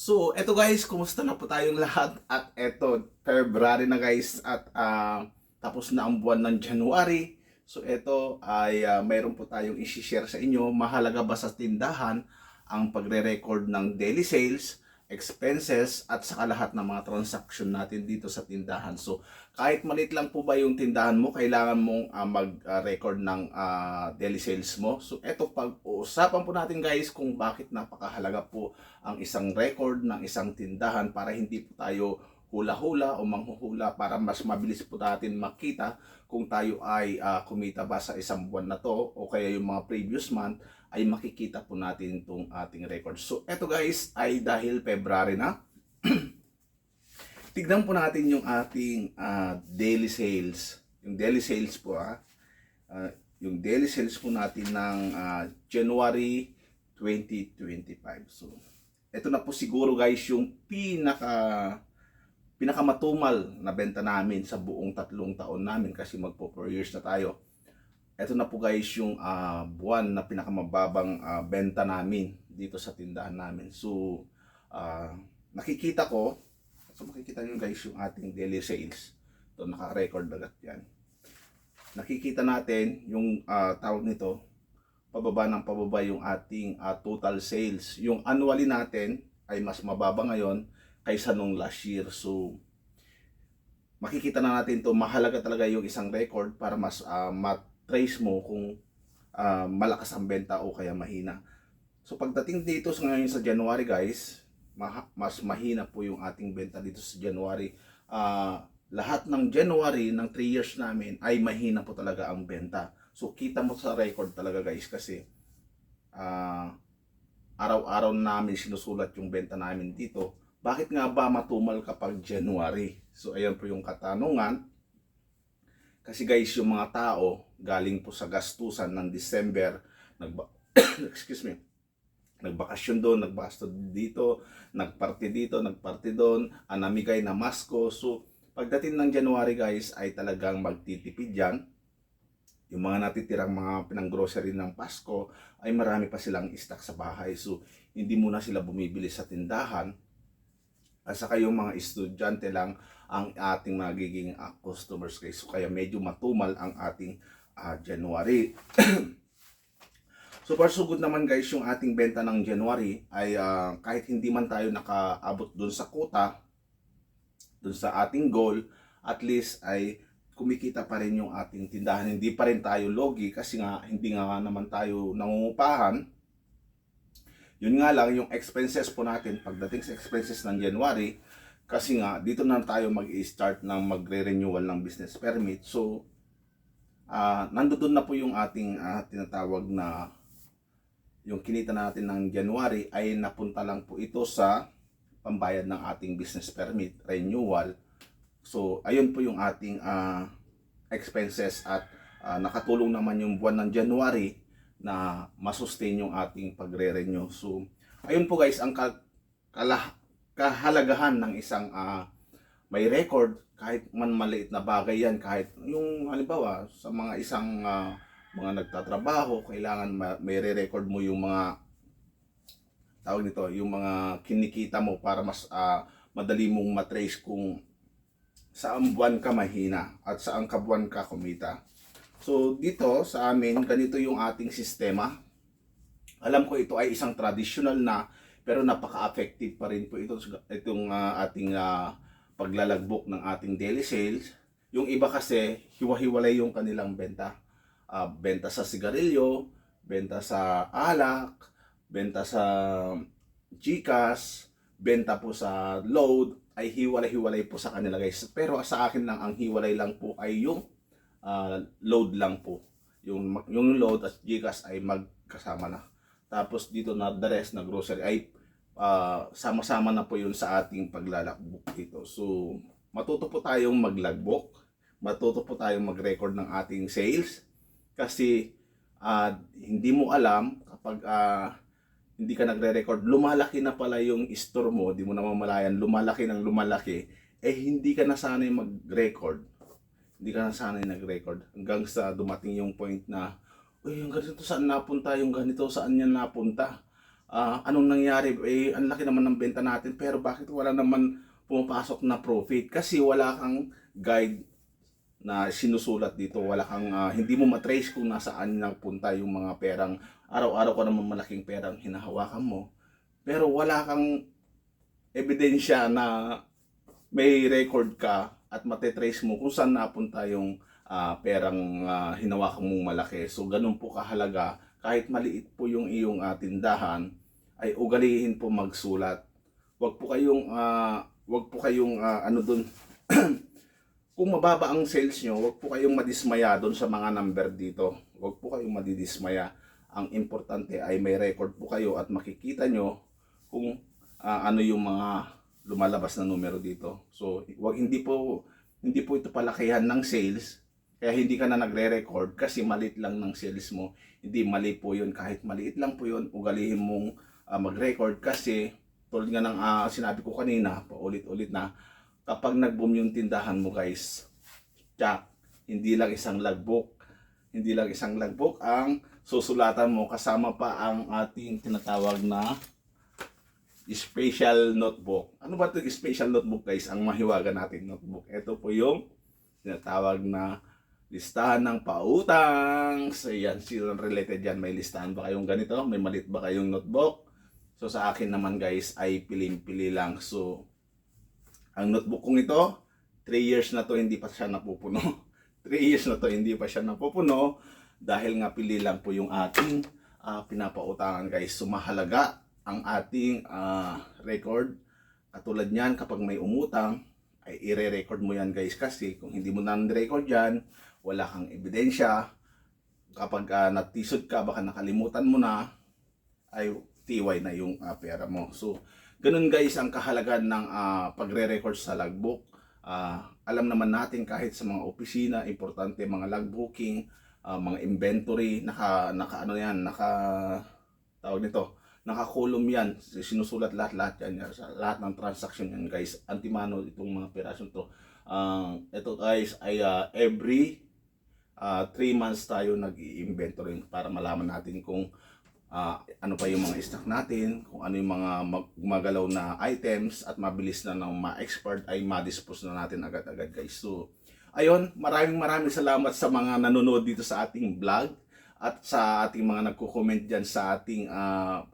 So, eto guys, kumusta na po tayong lahat? At eto, February na guys at ah, tapos na ang buwan ng January. So, eto ay ah, mayroon po tayong isi-share sa inyo. Mahalaga ba sa tindahan ang pagre-record ng daily sales, expenses, at saka lahat ng mga transaction natin dito sa tindahan. So, kahit maliit lang po ba yung tindahan mo, kailangan mong ah, mag-record ng ah, daily sales mo. So, eto pag-uusapan po natin guys kung bakit napakahalaga po ang isang record ng isang tindahan para hindi po tayo hula-hula o manghuhula para mas mabilis po natin makita kung tayo ay ah, kumita ba sa isang buwan na to o kaya yung mga previous month ay makikita po natin itong ating record. So eto guys ay dahil February na. Tignan po natin yung ating ah, daily sales. Yung daily sales po ah. Ah, yung daily sales po natin ng ah, January 2025. So ito na po siguro guys yung pinaka pinakamatumal na benta namin sa buong tatlong taon namin kasi magpo 4 years na tayo. Ito na po guys yung ah, buwan na pinakamababang ah, benta namin dito sa tindahan namin. So ah, nakikita ko, so makikita nyo guys yung ating daily sales. Ito naka-record agad yan. Nakikita natin yung ah, tawag nito, pababa ng pababa yung ating ah, total sales. Yung annually natin ay mas mababa ngayon kaysa nung last year. So, makikita na natin to mahalaga talaga yung isang record para mas ah, matrace mo kung ah, malakas ang benta o kaya mahina. So, pagdating dito sa ngayon sa January guys, mas mahina po yung ating benta dito sa January. Ah, lahat ng January ng 3 years namin ay mahina po talaga ang benta. So, kita mo sa record talaga guys kasi ah, araw-araw namin sinusulat yung benta namin dito. Bakit nga ba matumal kapag January? So ayan po yung katanungan. Kasi guys, yung mga tao galing po sa gastusan ng December, nagba excuse me, nagbakasyon doon, nagbasto dito, nagparty dito, nagparty doon, anamigay na masko. So pagdating ng January guys ay talagang magtitipid yan. Yung mga natitirang mga pinang-grocery ng Pasko ay marami pa silang stock sa bahay. So hindi muna sila bumibili sa tindahan at saka yung mga estudyante lang ang ating magiging ah, customers guys. So, kaya medyo matumal ang ating ah, January. so far so good naman guys yung ating benta ng January ay ah, kahit hindi man tayo nakaabot dun sa quota, dun sa ating goal, at least ay kumikita pa rin yung ating tindahan. Hindi pa rin tayo logi kasi nga hindi nga naman tayo nangungupahan. Yun nga lang, yung expenses po natin, pagdating sa expenses ng January, kasi nga, dito na tayo mag-start ng magre-renewal ng business permit. So, ah nandoon na po yung ating ah, tinatawag na yung kinita natin ng January ay napunta lang po ito sa pambayad ng ating business permit renewal. So, ayun po yung ating ah, expenses at ah, nakatulong naman yung buwan ng January na masustain yung ating pagre-renew. So, ayun po guys, ang kahalagahan ng isang ah, may record, kahit man maliit na bagay yan, kahit yung halimbawa sa mga isang ah, mga nagtatrabaho, kailangan ma- may re-record mo yung mga tawag nito, yung mga kinikita mo para mas ah, madali mong matrace kung saan buwan ka mahina at saan ka buwan ka kumita. So dito sa amin, ganito yung ating sistema. Alam ko ito ay isang traditional na pero napaka-effective pa rin po ito itong ah, ating ah, paglalagbok ng ating daily sales. Yung iba kasi hiwa-hiwalay yung kanilang benta. Ah, benta sa sigarilyo, benta sa alak, benta sa Gcash, benta po sa load, ay hiwalay-hiwalay po sa kanila guys. Pero sa akin lang, ang hiwalay lang po ay yung ah, load lang po. Yung, yung load at Gcash ay magkasama na. Tapos dito na the rest na grocery ay ah, sama-sama na po yun sa ating paglalakbok dito. So, matuto po tayong maglagbok. Matuto po tayong mag-record ng ating sales. Kasi ah, hindi mo alam kapag ah, hindi ka nagre-record, lumalaki na pala yung store mo, di mo na mamalayan, lumalaki ng lumalaki, eh hindi ka nasanay mag-record. Hindi ka nasanay nag-record. Hanggang sa dumating yung point na, uy, yung ganito saan napunta, yung ganito saan yan napunta. ah, anong nangyari? Eh, ang laki naman ng benta natin, pero bakit wala naman pumapasok na profit? Kasi wala kang guide na sinusulat dito. Wala kang, ah, hindi mo matrace kung nasaan nagpunta yung mga perang, araw-araw ko naman malaking perang hinahawakan mo. Pero wala kang ebidensya na may record ka at matetrace mo kung saan napunta yung ah, perang ah, hinawakan mong malaki. So, ganun po kahalaga. Kahit maliit po yung iyong ah, tindahan, ay ugalihin po magsulat. Huwag po kayong, ah, wag po kayong ah, ano dun, kung mababa ang sales nyo, huwag po kayong madismaya doon sa mga number dito. Huwag po kayong madidismaya. Ang importante ay may record po kayo at makikita nyo kung ah, ano yung mga lumalabas na numero dito. So, wag hindi po hindi po ito palakihan ng sales. Kaya hindi ka na nagre-record kasi maliit lang ng sales mo. Hindi mali po yun. Kahit maliit lang po yun, ugalihin mong ah, mag-record kasi tulad nga ng ah, sinabi ko kanina, paulit-ulit na, kapag nag-boom yung tindahan mo guys, tsak, hindi lang isang logbook, hindi lang isang logbook ang susulatan mo kasama pa ang ating tinatawag na special notebook. Ano ba ito special notebook guys? Ang mahiwaga natin notebook. Ito po yung tinatawag na listahan ng pautang. So yan, sino related yan? May listahan ba kayong ganito? May malit ba kayong notebook? So sa akin naman guys ay piling-pili lang. So ang notebook kong ito, 3 years na to hindi pa siya napupuno. 3 years na to hindi pa siya napupuno dahil nga pili lang po yung ating ah, pinapautangan guys. So mahalaga ang ating ah, record. Katulad niyan kapag may umutang ay ire-record mo yan guys kasi kung hindi mo na record yan, wala kang ebidensya. Kapag uh, natisod ka, baka nakalimutan mo na, ay tiway na yung ah, pera mo. So, ganun guys ang kahalagan ng ah, pagre-record sa logbook. Ah, alam naman natin kahit sa mga opisina, importante mga logbooking, ah, mga inventory, naka, naka ano yan, naka, tawag nito, nakakulom yan. Sinusulat lahat-lahat yan. Lahat ng transaction yan guys. Antimano itong mga operasyon to. Ang ito guys ay ah, every 3 months tayo nag-i-inventory para malaman natin kung ah, ano pa yung mga stock natin, kung ano yung mga mag- na items at mabilis na ng ma-export ay ma-dispose na natin agad-agad guys. So, ayun, maraming maraming salamat sa mga nanonood dito sa ating vlog at sa ating mga nagko-comment dyan sa ating ah,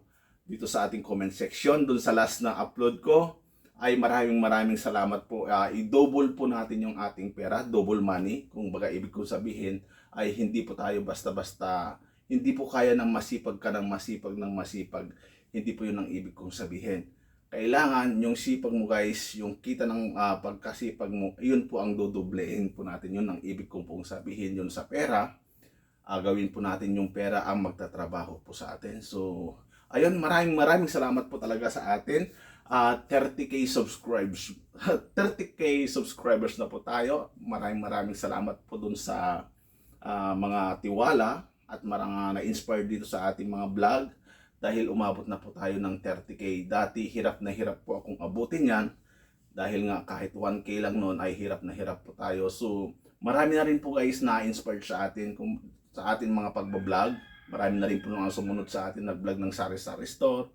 dito sa ating comment section dun sa last na upload ko ay maraming maraming salamat po. Ah, i-double po natin yung ating pera, double money. Kung baga ibig kong sabihin ay hindi po tayo basta-basta, hindi po kaya ng masipag ka ng masipag ng masipag. Hindi po yun ang ibig kong sabihin. Kailangan yung sipag mo guys, yung kita ng ah, pagkasipag mo, yun po ang dodoblehin po natin. Yun ang ibig kong pong sabihin yun sa pera. Ah, gawin po natin yung pera ang magtatrabaho po sa atin. So, ayun, maraming maraming salamat po talaga sa atin. Uh, 30k subscribers 30k subscribers na po tayo. Maraming maraming salamat po dun sa ah, mga tiwala at marang na-inspire dito sa ating mga vlog. Dahil umabot na po tayo ng 30k dati hirap na hirap po akong abutin yan. Dahil nga kahit 1k lang noon ay hirap na hirap po tayo. So marami na rin po guys na-inspired sa atin kung sa ating mga pagbablog marami na rin po mga sumunod sa atin nag-vlog ng Sari Sari Store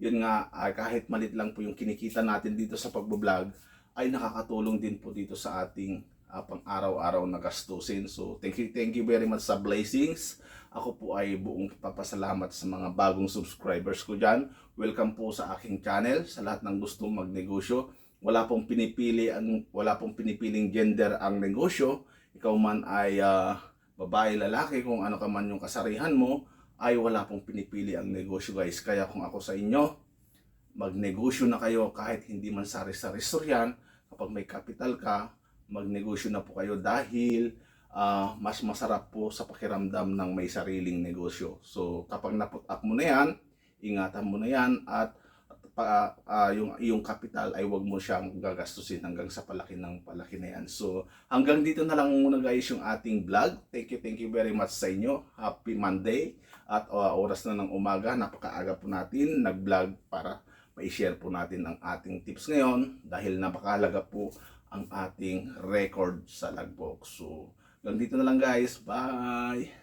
yun nga, ah, kahit malit lang po yung kinikita natin dito sa pagbablog, ay nakakatulong din po dito sa ating ah, pang-araw-araw na gastusin. So, thank you, thank you very much sa blessings. Ako po ay buong papasalamat sa mga bagong subscribers ko dyan. Welcome po sa aking channel, sa lahat ng gustong magnegosyo. Wala pong pinipili ang wala pong pinipiling gender ang negosyo. Ikaw man ay ah, babae, lalaki, kung ano ka man yung kasarihan mo, ay wala pong pinipili ang negosyo guys. Kaya kung ako sa inyo, magnegosyo na kayo kahit hindi man sari-sari yan. Kapag may capital ka, magnegosyo na po kayo dahil ah, mas masarap po sa pakiramdam ng may sariling negosyo. So kapag naput up mo na yan, ingatan mo na yan at pa, ah, yung yung capital ay wag mo siyang gagastusin hanggang sa palaki ng palaki na yan. So hanggang dito na lang muna guys yung ating vlog. Thank you, thank you very much sa inyo. Happy Monday at uh, oras na ng umaga, napakaaga po natin nag-vlog para ma-share po natin ang ating tips ngayon dahil napakahalaga po ang ating record sa logbook. So, hanggang dito na lang guys. Bye!